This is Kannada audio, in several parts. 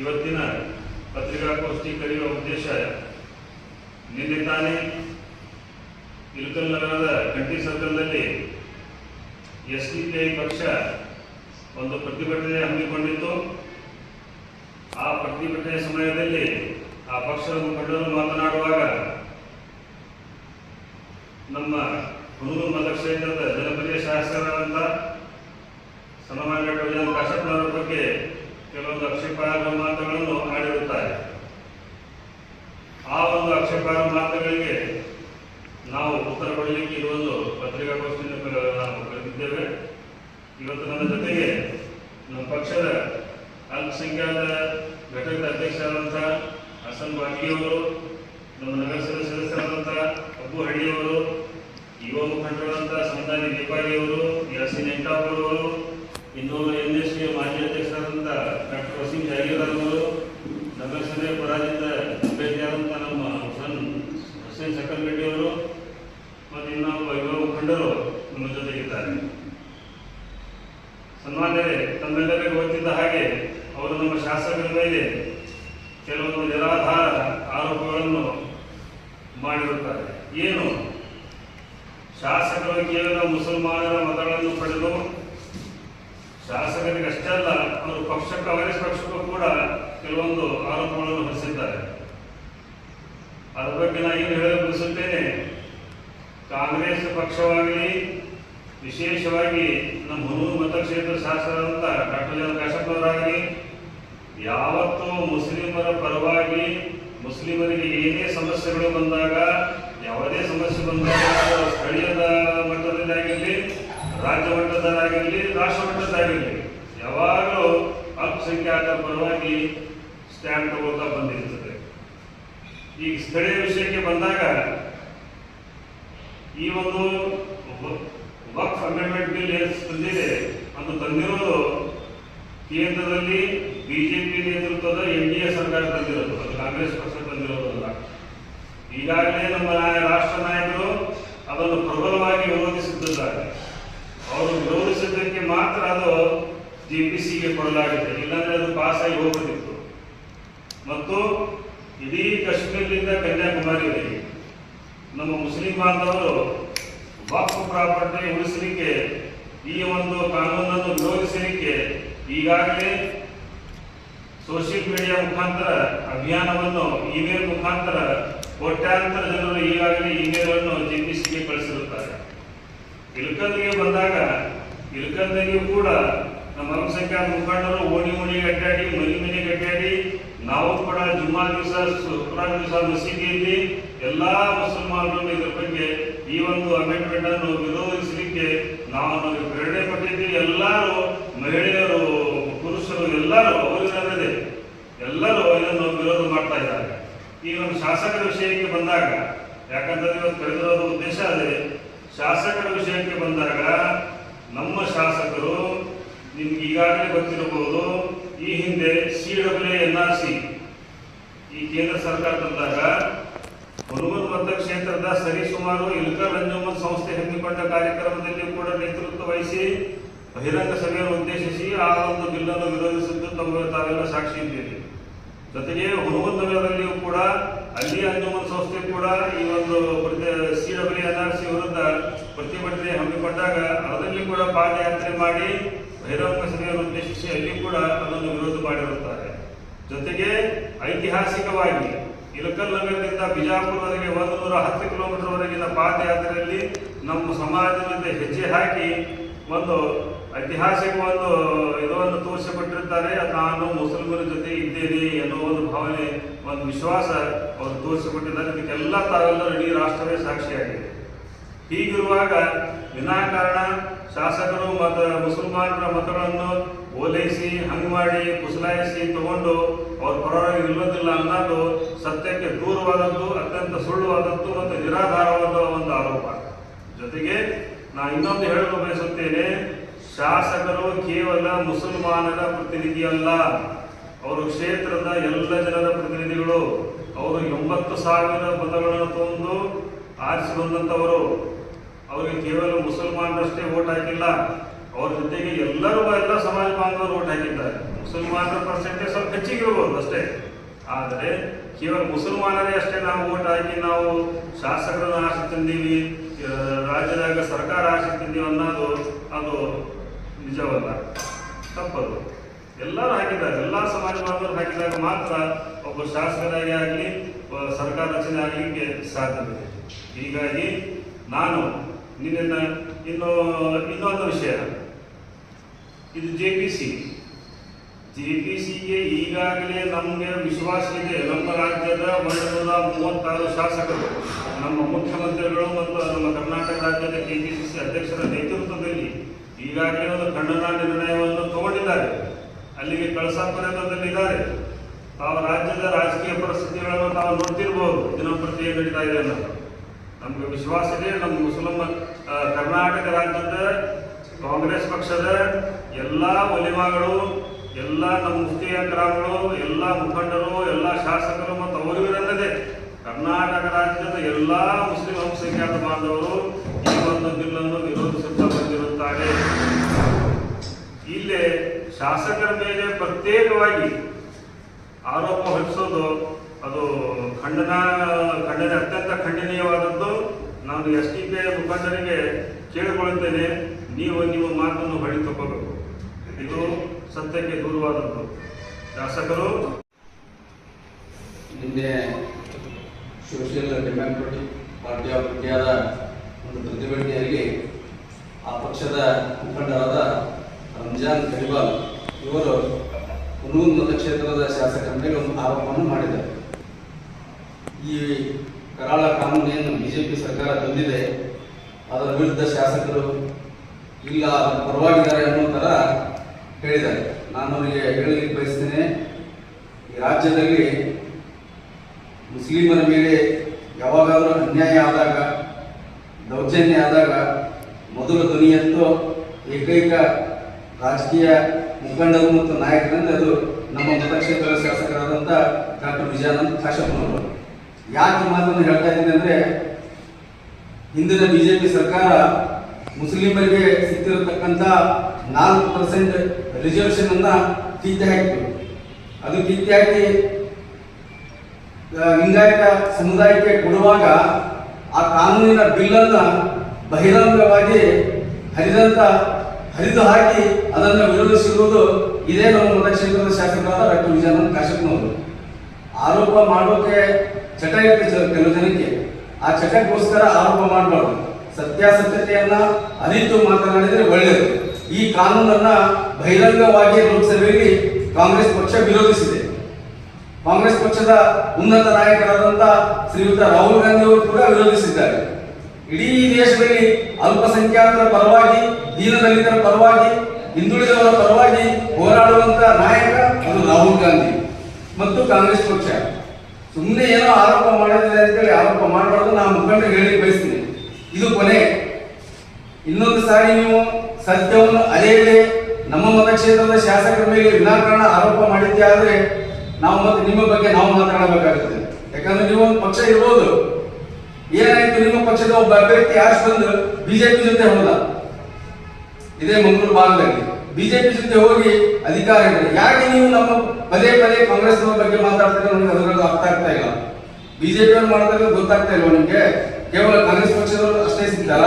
ಇವತ್ತಿನ ಪತ್ರಿಕಾಗೋಷ್ಠಿ ಕರೆಯುವ ಉದ್ದೇಶ ನಿನ್ನೆ ತಾನೇ ಇಳಕಲ್ ನಗರದ ಕಂಠಿ ಸರ್ಕಲ್ನಲ್ಲಿ ಎಸ್ ಡಿ ಪಿ ಐ ಪಕ್ಷ ಒಂದು ಪ್ರತಿಭಟನೆ ಹಮ್ಮಿಕೊಂಡಿತ್ತು. ಆ ಪ್ರತಿಭಟನೆ ಸಮಯದಲ್ಲಿ ಆ ಪಕ್ಷದ ಮುಖಂಡರು ಮಾತನಾಡುವಾಗ ನಮ್ಮ ಹುಣೂರು ಮತಕ್ಷೇತ್ರದ ಜನಪ್ರಿಯ ಶಾಸಕರಾದಂಥ ಎನ್ ಕಾಶಪ್ಪನವರ ಬಗ್ಗೆ ಕೆಲವೊಂದು ಆಕ್ಷೇಪಾರ್ಹ ಮಾತುಗಳನ್ನು ಆಡಿರುತ್ತಾರೆ. ಆ ಒಂದು ಆಕ್ಷೇಪಾರ್ಹ ಮಾತುಗಳಿಗೆ ನಾವು ಉತ್ತರ ಕೊಡಲಿಕ್ಕೆ ಒಂದು ಪತ್ರಿಕಾಗೋಷ್ಠಿಯನ್ನು ನಾವು ಕರೆದಿದ್ದೇವೆ. ಇವತ್ತು ನನ್ನ ಜೊತೆಗೆ ನಮ್ಮ ಪಕ್ಷದ ಅಲ್ಪಸಂಖ್ಯಾತ ಘಟಕದ ಅಧ್ಯಕ್ಷರಾದಂಥ ಹಸನ್ ಬಾಗಿಯವರು ನಮ್ಮ ನಗರಸಭೆ ಸದಸ್ಯರಾದಂಥ ಅಬ್ಬು ಹಳ್ಳಿಯವರು, ಯುವ ಮುಖಂಡರಾದಂಥ ಸಂದಾನಿ ನೇಪಾಳಿಯವರು ಯಾಸಿನ್ ಎಂಟಾಪುರವರು ಇನ್ನೊಂದು ಎನ್ ಎಸ್ ಮಾಜಿ ಅಧ್ಯಕ್ಷರಾದಂಥ ಡಾಕ್ಟರ್ ವಸೀಂ ಜಾಗೀರ್ದಾರ್ ಅವರು ನಗರಸಭೆ ಪರಾಜಿತ ಅಭ್ಯರ್ಥಿಯಾದಂಥ ನಮ್ಮ ಹುಸನ್ ಹುಸೇನ್ ಸಕಲ್ ಅವರು ಮತ್ತು ಇನ್ನೊಬ್ಬ ಯುವ ಮುಖಂಡರು ನಮ್ಮ ಜೊತೆಗಿದ್ದಾರೆ ಸನ್ಮಾನ್ಯರೇ, ತಮ್ಮೆಲ್ಲರಿಗೂ ಗೊತ್ತಿದ್ದ ಹಾಗೆ ಅವರು ನಮ್ಮ ಶಾಸಕರ ಮೇಲೆ ಕೆಲವೊಂದು ನಿರಾಧಾರ ಆರೋಪಗಳನ್ನು ಮಾಡಿರುತ್ತಾರೆ. ಏನು? ಶಾಸಕರು ಕೇವಲ ಮುಸಲ್ಮಾನರ ಮತಗಳನ್ನು ಪಡೆದು ಶಾಸಕರಿಗೆ ಅಲ್ಲ ಅವರು ಪಕ್ಷ ಕಾಂಗ್ರೆಸ್ ಪಕ್ಷಕ್ಕೂ ಕೂಡ ಕೆಲವೊಂದು ಆರೋಪಗಳನ್ನು ಹೊರಿಸಿದ್ದಾರೆ. ಅದರ ಬಗ್ಗೆ ನಾನು ಏನು ಹೇಳಲು ಬಯಸುತ್ತೇನೆ, ಕಾಂಗ್ರೆಸ್ ಪಕ್ಷವಾಗಲಿ, ವಿಶೇಷವಾಗಿ ನಮ್ಮ ಹುನೂರು ಮತಕ್ಷೇತ್ರ ಶಾಸಕರಾದಂಥ ಡಾಕ್ಟರ್ ಜನ ಕಾಶಪ್ಪನವರಾಗಲಿ ಯಾವತ್ತೂ ಮುಸ್ಲಿಮರ ಪರವಾಗಿ ಮುಸ್ಲಿಮರಿಗೆ ಏನೇ ಸಮಸ್ಯೆಗಳು ಬಂದಾಗ, ಯಾವುದೇ ಸಮಸ್ಯೆ ಬಂದಾಗ ಸ್ಥಳೀಯದ ರಾಜ್ಯ ಮಟ್ಟದಾಗಿರಲಿ ರಾಷ್ಟ್ರ ಮಟ್ಟದಾಗಿರಲಿ ಯಾವಾಗಲೂ ಅಲ್ಪಸಂಖ್ಯಾತ ಪರವಾಗಿ ಸ್ಟ್ಯಾಂಡ್ ತಗೋತಾ ಬಂದಿರ್ತದೆ. ಈಗ ಸ್ಥಳೀಯ ವಿಷಯಕ್ಕೆ ಬಂದಾಗ, ಈ ಒಂದು ವಕ್ಫ್ ಅಮೆಂಡ್ಮೆಂಟ್ ಬಿಲ್ ಏನು ತಂದಿದೆ, ಅದು ತಂದಿರೋದು ಕೇಂದ್ರದಲ್ಲಿ ಬಿಜೆಪಿ ನೇತೃತ್ವದ ಎನ್ ಡಿ ಎ ಸರ್ಕಾರ ತಂದಿರೋದು, ಅದು ಕಾಂಗ್ರೆಸ್ ಪಕ್ಷ ತಂದಿರೋದಲ್ಲ. ಈಗಾಗಲೇ ನಮ್ಮ ರಾಷ್ಟ್ರ ನಾಯಕರು ಅದನ್ನು ಪ್ರಬಲವಾಗಿ ವಿರೋಧಿಸುತ್ತಿದ್ದಾರೆ ಅವರು ವಿರೋಧಿಸಿದ್ದಕ್ಕೆ ಮಾತ್ರ ಅದು ಜಿ ಪಿ ಸಿಗೆ ಕೊಡಲಾಗಿದೆ ಇಲ್ಲಾಂದ್ರೆ ಅದು ಪಾಸ್ ಆಗಿ ಹೋಗುತ್ತಿತ್ತು ಮತ್ತು ಇಡೀ ಕಾಶ್ಮೀರದಿಂದ ಕನ್ಯಾಕುಮಾರಿವರೆಗೆ ನಮ್ಮ ಮುಸ್ಲಿಂ ಬಾಂಧವರು ವಕ್ಫ್ ಪ್ರಾಪರ್ಟಿ ಉಳಿಸಲಿಕ್ಕೆ ಈ ಒಂದು ಕಾನೂನನ್ನು ವಿರೋಧಿಸಲಿಕ್ಕೆ ಈಗಾಗಲೇ ಸೋಷಿಯಲ್ ಮೀಡಿಯಾ ಮುಖಾಂತರ, ಅಭಿಯಾನವನ್ನು ಇಮೇಲ್ ಮುಖಾಂತರ, ಕೋಟ್ಯಾಂತರ ಜನರು ಈಗಾಗಲೇ ಇಮೇಲ್ಗಳನ್ನು ಜೆಪಿಸಿಗೆ ಕಳಿಸಿರುತ್ತಾರೆ ಇಲ್ಕಂದಿಗೆ ಬಂದಾಗ ಇಲ್ಕಂದಿಗೂ ಕೂಡ ನಮ್ಮ ಅಲ್ಪಸಂಖ್ಯಾತ ಮುಖಂಡರು ಓಣಿ ಓಣಿ ಅಡ್ಡಾಡಿ ಮನೆ ಮನೆಗೆ ಅಡ್ಡಾಡಿ ನಾವು ಕೂಡ ಜುಮ್ಮಾ ದಿವಸ, ಶುಕ್ರವಾರ ದಿವಸ ಮಸೀದಿಯಲ್ಲಿ ಎಲ್ಲ ಮುಸಲ್ಮಾನರು ಇದರ ಬಗ್ಗೆ ಈ ಒಂದು ಅಮೆಂಡ್ಮೆಂಟ್ ಅನ್ನು ವಿರೋಧಿಸಲಿಕ್ಕೆ ನಾವು ನಮಗೆ ಪ್ರೇರಣೆ ಪಟ್ಟಿದ್ದೀವಿ ಎಲ್ಲರೂ ಮಹಿಳೆಯರು, ಪುರುಷರು ಎಲ್ಲರೂ ಅವರಿಲ್ಲದೆ ಎಲ್ಲರೂ ಇದನ್ನು ವಿರೋಧ ಮಾಡ್ತಾ ಇದ್ದಾರೆ. ಈ ಒಂದು ಶಾಸಕರ ವಿಷಯಕ್ಕೆ ಬಂದಾಗ, ಯಾಕಂತಂದ್ರೆ ಇವತ್ತು ಕಳೆದಿರೋದು ಉದ್ದೇಶ ಅದೇ. ಶಾಸಕರ ವಿಷಯಕ್ಕೆ ಬಂದಾಗ ನಮ್ಮ ಶಾಸಕರು ನಿಮ್ಗೆ ಈಗಾಗಲೇ ಗೊತ್ತಿರಬಹುದು, ಈ ಹಿಂದೆ C W N R C, ಈ ಕೇಂದ್ರ ಸರ್ಕಾರ ತಂದಾಗ ಹುಣಗೂರು ಮತಕ್ಷೇತ್ರದ ಸರಿಸುಮಾರು ಇಲ್ಕರ್ ರಂಜಮನ್ ಸಂಸ್ಥೆ ಹಮ್ಮಿಕೊಂಡ ಕಾರ್ಯಕ್ರಮದಲ್ಲಿ ಕೂಡ ನೇತೃತ್ವ ವಹಿಸಿ ಬಹಿರಂಗ ಸಭೆಯನ್ನು ಉದ್ದೇಶಿಸಿ ಆ ಒಂದು ಬಿಲ್ಲನ್ನು ವಿರೋಧಿಸಿದ್ದು ತಮ್ಮ ತಾವೆಲ್ಲ ಸಾಕ್ಷಿ ಇದ್ದೀರಿ. ಜೊತೆಗೆ ನಗರದಲ್ಲಿಯೂ ಕೂಡ ಅಲ್ಲಿ ಅಂಜುಮನ್ ಸಂಸ್ಥೆ ಕೂಡ ಈ ಒಂದು C W N R C ವಿರುದ್ಧ ಪ್ರತಿಭಟನೆ ಹಮ್ಮಿಕೊಂಡಾಗ ಅದರಲ್ಲಿ ಕೂಡ ಪಾದಯಾತ್ರೆ ಮಾಡಿ ಬಹಿರಂಗ ಸಭೆಯನ್ನು ಉದ್ದೇಶಿಸಿ ಅಲ್ಲಿ ಕೂಡ ಅದನ್ನು ವಿರೋಧ ಮಾಡಿರುತ್ತಾರೆ. ಜೊತೆಗೆ ಐತಿಹಾಸಿಕವಾಗಿ ಇಲಕಲ್ ನಗರದಿಂದ ಬಿಜಾಪುರವರೆಗೆ ಒಂದು ನೂರ ಹತ್ತು ಕಿಲೋಮೀಟರ್ವರೆಗಿನ ಪಾದಯಾತ್ರೆಯಲ್ಲಿ ನಮ್ಮ ಸಮಾಜದ ಹೆಜ್ಜೆ ಹಾಕಿ ಒಂದು ಐತಿಹಾಸಿಕ ಒಂದು ಇದನ್ನು ತೋರಿಸಿಕೊಟ್ಟಿರ್ತಾರೆ, ನಾನು ಮುಸ್ಲಿಮರ ಜೊತೆ ಇದ್ದೇನೆ ಎನ್ನುವ ಒಂದು ಭಾವನೆ, ಒಂದು ವಿಶ್ವಾಸ ಅವರು ತೋರಿಸಿಕೊಟ್ಟಿದ್ದಾರೆ. ಇದಕ್ಕೆಲ್ಲ ತಾವೆಲ್ಲ ಇಡೀ ರಾಷ್ಟ್ರವೇ ಸಾಕ್ಷಿಯಾಗಿದೆ. ಹೀಗಿರುವಾಗ ವಿನಾಕಾರಣ ಶಾಸಕರು ಮತ, ಮುಸಲ್ಮಾನರ ಮತಗಳನ್ನು ಓಲೈಸಿ, ಹಂಗೆ ಮಾಡಿ, ಕುಸಲಾಯಿಸಿ ತಗೊಂಡು ಅವ್ರ ಪರವಾಗಿ ನಿಲ್ಲೋದಿಲ್ಲ ಅನ್ನೋದು ಸತ್ಯಕ್ಕೆ ದೂರವಾದದ್ದು, ಅತ್ಯಂತ ಸುಳ್ಳುವಾದದ್ದು ಮತ್ತು ನಿರಾಧಾರವಾದ ಒಂದು ಆರೋಪ. ಜೊತೆಗೆ ನಾನು ಇನ್ನೊಂದು ಹೇಳಲು ಬಯಸುತ್ತೇನೆ ಶಾಸಕರು ಕೇವಲ ಮುಸಲ್ಮಾನರ ಪ್ರತಿನಿಧಿ ಅಲ್ಲ ಅವರು ಕ್ಷೇತ್ರದ ಎಲ್ಲ ಜನರ ಪ್ರತಿನಿಧಿಗಳು, ಅವರು ಎಂಬತ್ತು ಸಾವಿರ ಮತಗಳನ್ನು ತಂದು ಆರಿಸಿ ಬಂದಂಥವರು. ಅವರಿಗೆ ಕೇವಲ ಮುಸಲ್ಮಾನರಷ್ಟೇ ಓಟ್ ಹಾಕಿಲ್ಲ, ಅವ್ರ ಜೊತೆಗೆ ಎಲ್ಲರೂ ಎಲ್ಲ ಸಮಾಜ ಬಾಂಧವರು ಓಟ್ ಹಾಕಿದ್ದಾರೆ. ಮುಸಲ್ಮಾನರ ಪರ್ಸೆಂಟೇಜ್ ಸ್ವಲ್ಪ ಹೆಚ್ಚಿಗೆ ಇರ್ಬೋದು ಅಷ್ಟೇ. ಆದರೆ ಕೇವಲ ಮುಸಲ್ಮಾನರೇ ಅಷ್ಟೇ ನಾವು ವೋಟ್ ಹಾಕಿ ನಾವು ಶಾಸಕರನ್ನು ಆಶೆ ತಂದೀವಿ ರಾಜ್ಯದಾಗ ಸರ್ಕಾರ ಆಸೆ ತಿಂದೀವಿ ಅನ್ನೋದು, ಅದು ನಿಜವಲ್ಲ. ತಪ್ಪದು. ಎಲ್ಲರೂ ಹಾಕಿದ್ದಾರೆ ಎಲ್ಲ ಸಮಾಜ ಬಾಂಧವರು ಹಾಕಿದಾಗ ಮಾತ್ರ ಒಬ್ಬ ಶಾಸಕರಾಗಿ ಆಗಲಿ ಸರ್ಕಾರ ರಚನೆ ಆಗಲಿಕ್ಕೆ ಸಾಧ್ಯವಿದೆ. ಹೀಗಾಗಿ ನಾನು ನಿನ್ನ ಇನ್ನು, ಇನ್ನೊಂದು ವಿಷಯ. ಇದು J P C. J P ಸಿಗೆ ಈಗಾಗಲೇ ನಮಗೆ ವಿಶ್ವಾಸ ಇದೆ. ನಮ್ಮ ರಾಜ್ಯದ ಒಂದೂರ ಮೂವತ್ತಾರು ಶಾಸಕರು, ನಮ್ಮ ಮುಖ್ಯಮಂತ್ರಿಗಳು ಮತ್ತು ನಮ್ಮ ಕರ್ನಾಟಕ ರಾಜ್ಯದ ಕೆ ಪಿ ಸಿ ಸಿ ಅಧ್ಯಕ್ಷರ ನೇತೃತ್ವದಲ್ಲಿ ಈಗಾಗಲೇ ಒಂದು ಖಂಡನ ನಿರ್ಣಯವನ್ನು ತಗೊಂಡಿದ್ದಾರೆ. ಅಲ್ಲಿಗೆ ಕಳಸಾಪುರದಲ್ಲಿದ್ದಾರೆ ತಾವು ರಾಜ್ಯದ ರಾಜಕೀಯ ಪರಿಸ್ಥಿತಿಗಳನ್ನು ತಾವು ನೋಡ್ತಿರ್ಬೋದು. ದಿನ ಪ್ರತಿ ನಡೀತಾ ಇದೆ ಅನ್ನೋದು ನಮ್ಗೆ ವಿಶ್ವಾಸ ಇದೆ. ನಮ್ಮ ಮುಸ್ಲಿಂ ಕರ್ನಾಟಕ ರಾಜ್ಯದ ಕಾಂಗ್ರೆಸ್ ಪಕ್ಷದ ಎಲ್ಲ ಒಲಿಮಾಗಳು, ಎಲ್ಲ ನಮ್ಮ ಮುಸ್ತಿಯ ಗ್ರಾಮಗಳು, ಎಲ್ಲ ಮುಖಂಡರು, ಎಲ್ಲ ಶಾಸಕರು ಮತ್ತು ಅವರಿಗೂ ಕರ್ನಾಟಕ ರಾಜ್ಯದ ಎಲ್ಲ ಮುಸ್ಲಿಂ ಸಂಖ್ಯಾತ ಬಾಂಧವರು ಶಾಸಕರ ಮೇಲೆ ಪ್ರತ್ಯೇಕವಾಗಿ ಆರೋಪ ಹೊರಿಸೋದು ಅದು ಖಂಡನ, ಖಂಡನೆ, ಅತ್ಯಂತ ಖಂಡನೀಯವಾದದ್ದು. ನಾನು ಎಸ್ ಟಿ ಪಿ ಮುಖಂಡರಿಗೆ ಕೇಳಿಕೊಳ್ಳುತ್ತೇನೆ, ನೀವು ನಿಮ್ಮ ಮಾತನ್ನು ಹೊಳಿ ತಪ್ಪಬೇಕು. ಇದು ಸತ್ಯಕ್ಕೆ ದೂರವಾದದ್ದು. ಶಾಸಕರು? ನಿನ್ನೆ ಸೋಷಿಯಲ್ ಡೆಮಾಕ್ರೆಟಿಕ್ ಪಾರ್ಟಿ ಆಫ್ ಇಂಡಿಯಾದ ಒಂದು ಪ್ರತಿಭಟನೆಯಲ್ಲಿ ಆ ಪಕ್ಷದ ಮುಖಂಡರಾದ ರಂಜಾನ್ ಕರಿವಾಲ್ ಇವರು ಹುನೂನ್ ಕ್ಷೇತ್ರದ ಶಾಸಕರ ಮೇಲೆ ಒಂದು ಆರೋಪವನ್ನು ಮಾಡಿದ್ದಾರೆ. ಈ ಕರಾಳ ಕಾನೂನು ಏನು ಬಿಜೆಪಿ ಸರ್ಕಾರ ತಂದಿದೆ, ಅದರ ವಿರುದ್ಧ ಶಾಸಕರು ಇಲ್ಲ ಪರವಾಗಿದ್ದಾರೆ ಅನ್ನೋ ಥರ ಹೇಳಿದ್ದಾರೆ. ನಾನು ಅವರಿಗೆ ಹೇಳಲಿಕ್ಕೆ ಬಯಸ್ತೇನೆ ರಾಜ್ಯದಲ್ಲಿ ಮುಸ್ಲಿಮರ ಮೇಲೆ ಯಾವಾಗಾದರೂ ಅನ್ಯಾಯ ಆದಾಗ, ದೌರ್ಜನ್ಯ ಆದಾಗ ಮೊದಲು ಧ್ವನಿ ಎತ್ತೋ ಏಕೈಕ ರಾಜಕೀಯ ಮುಖಂಡರು ಮತ್ತು ನಾಯಕರಂದ್ರೆ ಅದು ನಮ್ಮ ಮತಕ್ಷೇತ್ರದ ಶಾಸಕರಾದಂಥ ಡಾಕ್ಟರ್ ವಿಜಯಾನಂದ್ ಕಾಶಪ್ಪನವರು ಯಾಕೆ ಮಾತನ್ನು ಹೇಳ್ತಾ ಇದ್ದೀನಿ ಅಂದರೆ, ಹಿಂದಿನ ಬಿಜೆಪಿ ಸರ್ಕಾರ ಮುಸ್ಲಿಮರಿಗೆ ಸಿಕ್ಕಿರತಕ್ಕಂಥ ನಾಲ್ಕು ಪರ್ಸೆಂಟ್ ರಿಸರ್ವೇಷನ್ ಅನ್ನ ಕಿತ್ತೆ ಹಾಕಿತು ಅದು ಕಿತ್ತೆ ಹಾಕಿ ಲಿಂಗಾಯತ ಸಮುದಾಯಕ್ಕೆ ಕೊಡುವಾಗ ಆ ಕಾನೂನಿನ ಬಿಲ್ಲನ್ನು ಬಹಿರಂಗವಾಗಿ ಹರಿದಂತ ಹರಿದು ಹಾಕಿ ಅದನ್ನು ವಿರೋಧಿಸಿರುವುದು ಇದೇ ನಮ್ಮ ಮತಕ್ಷೇತ್ರದ ಶಾಸಕರಾದ ಡಾಕ್ಟರ್ ವಿಜಯಾನಂದ ಕಾಶಪ್ಪನವರು ಆರೋಪ ಮಾಡೋಕೆ ಚಟ ಇರ್ತದೆ ಕೆಲವು ಜನಕ್ಕೆ. ಆ ಚಟಕ್ಕೋಸ್ಕರ ಆರೋಪ ಮಾಡಬಾರ್ದು. ಸತ್ಯಾಸತ್ಯತೆಯನ್ನ ಅರಿತು ಮಾತನಾಡಿದರೆ ಒಳ್ಳೆಯದು ಈ ಕಾನೂನನ್ನ ಬಹಿರಂಗವಾಗಿ ಲೋಕಸಭೆಯಲ್ಲಿ ಕಾಂಗ್ರೆಸ್ ಪಕ್ಷ ವಿರೋಧಿಸಿದೆ. ಕಾಂಗ್ರೆಸ್ ಪಕ್ಷದ ಉನ್ನತ ನಾಯಕರಾದಂತಹ ಶ್ರೀಯುತ ರಾಹುಲ್ ಗಾಂಧಿ ಅವರು ಕೂಡ ವಿರೋಧಿಸಿದ್ದಾರೆ. ಇಡೀ ದೇಶದಲ್ಲಿ ಅಲ್ಪಸಂಖ್ಯಾತರ ಪರವಾಗಿ, ದೀನದಲಿತರ ಪರವಾಗಿ, ಹಿಂದುಳಿದವರ ಪರವಾಗಿ ಹೋರಾಡುವಂತ ನಾಯಕ ಅದು ರಾಹುಲ್ ಗಾಂಧಿ ಮತ್ತು ಕಾಂಗ್ರೆಸ್ ಪಕ್ಷ. ಸುಮ್ಮನೆ ಏನೋ ಆರೋಪ ಮಾಡಿದ್ರೆ ಅಂತೇಳಿ ಆರೋಪ ಮಾಡಬಾರ್ದು ನಾನು ಮುಖಂಡರಿಗೆ ಹೇಳಿ ಬಯಸ್ತೀನಿ. ಇದು ಕೊನೆ. ಇನ್ನೊಂದು ಸಾರಿ ನೀವು ಸತ್ಯವನ್ನು ಅಲೆಯದೆ ನಮ್ಮ ಮತಕ್ಷೇತ್ರದ ಶಾಸಕರ ಮೇಲೆ ವಿನಾಕಾರಣ ಆರೋಪ ಮಾಡಿದ್ದೆ ಆದರೆ ನಾವು ಮತ್ತೆ ನಿಮ್ಮ ಬಗ್ಗೆ ನಾವು ಮಾತನಾಡಬೇಕಾಗುತ್ತೆ ಯಾಕಂದ್ರೆ ನೀವು ಒಂದು ಪಕ್ಷ ಇರ್ಬೋದು. ಏನಾಯ್ತು? ನಿಮ್ಮ ಪಕ್ಷದ ಒಬ್ಬ ಅಭ್ಯರ್ಥಿ ಯಾರು ಬಂದು ಬಿಜೆಪಿ ಜೊತೆ ಹೋದ. ಇದೇ ಮಂಗಳೂರು ಭಾಗದಲ್ಲಿ. ಬಿಜೆಪಿ ಜೊತೆ ಹೋಗಿ ಅಧಿಕಾರ. ಯಾಕೆ ನೀವು ನಮ್ಮ ಪದೇ ಪದೇ ಕಾಂಗ್ರೆಸ್ ಬಗ್ಗೆ ಮಾತಾಡ್ತಾರೆ ನನಗೆ ಅದರಲ್ಲಿ ಅರ್ಥ ಆಗ್ತಾ ಇಲ್ಲ. ಬಿಜೆಪಿ ಅವ್ರು ಮಾಡ್ತಾರೆ ಗೊತ್ತಾಗ್ತಾ ಇಲ್ವಾ ನಿಮ್ಗೆ? ಕೇವಲ ಕಾಂಗ್ರೆಸ್ ಪಕ್ಷದವರು ಅಷ್ಟೇ ಸಿಗ್ತಾರ?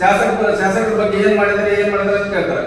ಶಾಸಕರ ಶಾಸಕರ ಬಗ್ಗೆ ಏನ್ ಮಾಡಿದ್ರೆ ಏನ್ ಮಾಡಿದ್ರೆ ಅಂತ ಕೇಳ್ತಾರೆ.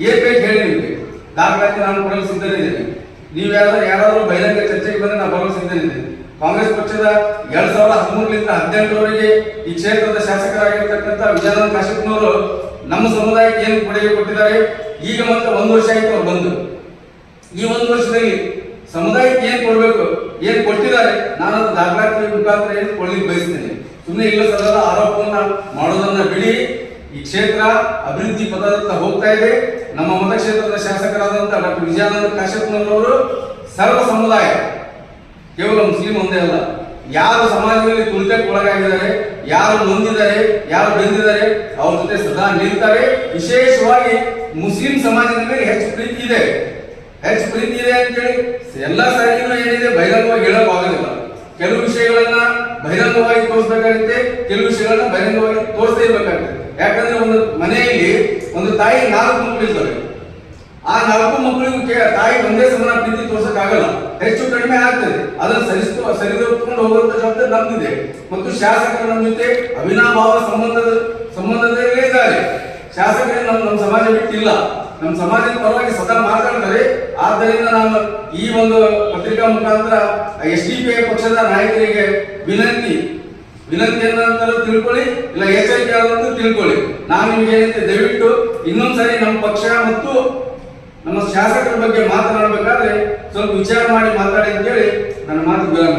ಏನ್ ಬೇಕು ಹೇಳಿ ನಿಮ್ಗೆ. ದಾಖಲಾತಿ ನಾನು ಕೊಡಲು ಸಿದ್ಧರಿದ್ದೇನೆ. ನೀವು ಯಾರಾದ್ರೂ ಯಾರಾದ್ರೂ ಬಹಿರಂಗ ಚರ್ಚೆಗೆ ಬಂದ್ರೆ ನಾನು ಬರಲು ಸಿದ್ಧನಿದ್ದೇನೆ ಕಾಂಗ್ರೆಸ್ ಪಕ್ಷದ ಎರಡ್ ಸಾವಿರದ ಹದಿಮೂರರಿಂದ ಹದಿನೆಂಟರವರೆಗೆ ಈ ಕ್ಷೇತ್ರದ ಶಾಸಕರಾಗಿರ್ತಕ್ಕಂಥ ವಿಜಯಾನಂದ ಕಾಶಿಪ್ನವರು ನಮ್ಮ ಸಮುದಾಯಕ್ಕೆ ಏನು ಕೊಡುಗೆ ಕೊಟ್ಟಿದ್ದಾರೆ? ಈಗ ಮತ್ತೆ ಒಂದು ವರ್ಷ ಆಯ್ತು ಅವ್ರು ಬಂದು. ಈ ಒಂದು ವರ್ಷದಲ್ಲಿ ಸಮುದಾಯಕ್ಕೆ ಏನು ಕೊಡ್ಬೇಕು? ಏನು ಕೊಟ್ಟಿದ್ದಾರೆ? ನಾನು ಅದು ದಾಖಲಾತಿ ಮುಖಾಂತರ ಏನು ಕೊಡ್ಲಿಕ್ಕೆ ಬಯಸ್ತೇನೆ. ಸುಮ್ಮನೆ ಇಲ್ಲ ಸದಾ ಆರೋಪವನ್ನ ಮಾಡೋದನ್ನ ಬಿಡಿ. ಈ ಕ್ಷೇತ್ರ ಅಭಿವೃದ್ಧಿ ಪದದತ್ತ ಹೋಗ್ತಾ ಇದೆ. ನಮ್ಮ ಮತಕ್ಷೇತ್ರದ ಶಾಸಕರಾದಂತ ಡಾಕ್ಟರ್ ವಿಜಯಾನಂದ ಕಾಶ್ಯಪ್ನವರು ಸರ್ವ ಸಮುದಾಯ ಕೇವಲ ಮುಸ್ಲಿಂ ಒಂದೇ ಅಲ್ಲ. ಯಾರು ಸಮಾಜದಲ್ಲಿ ತುಳಿತಕ್ಕೆ ಒಳಗಾಗಿದ್ದಾರೆ, ಯಾರು ನೊಂದಿದ್ದಾರೆ, ಯಾರು ಬೆಂದಿದ್ದಾರೆ, ಅವ್ರ ಜೊತೆ ಸದಾ ನಿಲ್ತಾರೆ. ವಿಶೇಷವಾಗಿ ಮುಸ್ಲಿಂ ಸಮಾಜದ ಮೇಲೆ ಹೆಚ್ಚು ಪ್ರೀತಿ ಇದೆ. ಹೆಚ್ಚು ಪ್ರೀತಿ ಇದೆ ಅಂತೇಳಿ ಎಲ್ಲ ಸಾಹಿತ್ಯಗಳು ಏನಿದೆ ಬಹಿರಂಗವಾಗಿ ಹೇಳಕ್ ಆಗೋದಿಲ್ಲ. ಕೆಲವು ವಿಷಯಗಳನ್ನ ಬಹಿರಂಗವಾಗಿ ತೋರಿಸಬೇಕಾಗುತ್ತೆ, ಕೆಲವು ವಿಷಯಗಳನ್ನ ಬಹಿರಂಗವಾಗಿ ತೋರಿಸದೇ ಇರ್ಬೇಕಾಗುತ್ತೆ. ಯಾಕಂದ್ರೆ ಒಂದು ಮನೆಯಲ್ಲಿ ಒಂದು ತಾಯಿ ನಾಲ್ಕು ಮಕ್ಕಳು ಇರ್ತವೆ ಆ ನಾಲ್ಕು ಮಕ್ಕಳಿಗೂ ತಾಯಿ ಒಂದೇ ಸಮಾನ ಪ್ರೀತಿ ತೋರ್ಸಕ್ ಆಗಲ್ಲ ಹೆಚ್ಚು ಕಡಿಮೆ ಆಗ್ತದೆ. ಅದನ್ನ ಸರಿಸ್ತು ಸರಿದೂಗಿಸ್ಕೊಂಡು ಹೋಗುವಂತ ಜವಾಬ್ದಾರಿ ನಮ್ದಿದೆ. ಮತ್ತು ಶಾಸಕರು ನಮ್ಮ ಜೊತೆ ಅವಿನಾಭಾವ ಸಂಬಂಧದ ಸಂಬಂಧದಲ್ಲೇ ಇದ್ದಾರೆ. ಶಾಸಕರು ನಮ್ಮ ನಮ್ಮ ಸಮಾಜ ಬಿಟ್ಟಿಲ್ಲ. ನಮ್ಮ ಸಮಾಜದ ಪರವಾಗಿ ಸದಾ ಮಾತಾಡ್ತಾರೆ. ಆದ್ದರಿಂದ ನಾನು ಈ ಒಂದು ಪತ್ರಿಕಾ ಮುಖಾಂತರ ಎಸ್ ಡಿ ಪಿ ಐ ಪಕ್ಷದ ನಾಯಕರಿಗೆ ವಿನಂತಿ. ವಿನಂತಿಯನ್ನಂತರೂ ತಿಳ್ಕೊಳ್ಳಿ, ಇಲ್ಲ ಎಚ್ಚರಿಕೆ ಆದಂತೂ ತಿಳ್ಕೊಳ್ಳಿ. ನಾನು ನಿಮ್ಗೆ ಏನಂತೆ, ದಯವಿಟ್ಟು ಇನ್ನೊಂದ್ಸರಿ ನಮ್ಮ ಪಕ್ಷ ಮತ್ತು ನಮ್ಮ ಶಾಸಕರ ಬಗ್ಗೆ ಮಾತನಾಡಬೇಕಾದ್ರೆ ಸ್ವಲ್ಪ ವಿಚಾರ ಮಾಡಿ ಮಾತಾಡಿ ಅಂತೇಳಿ ನನ್ನ ಮಾತು ವಿರಾಮ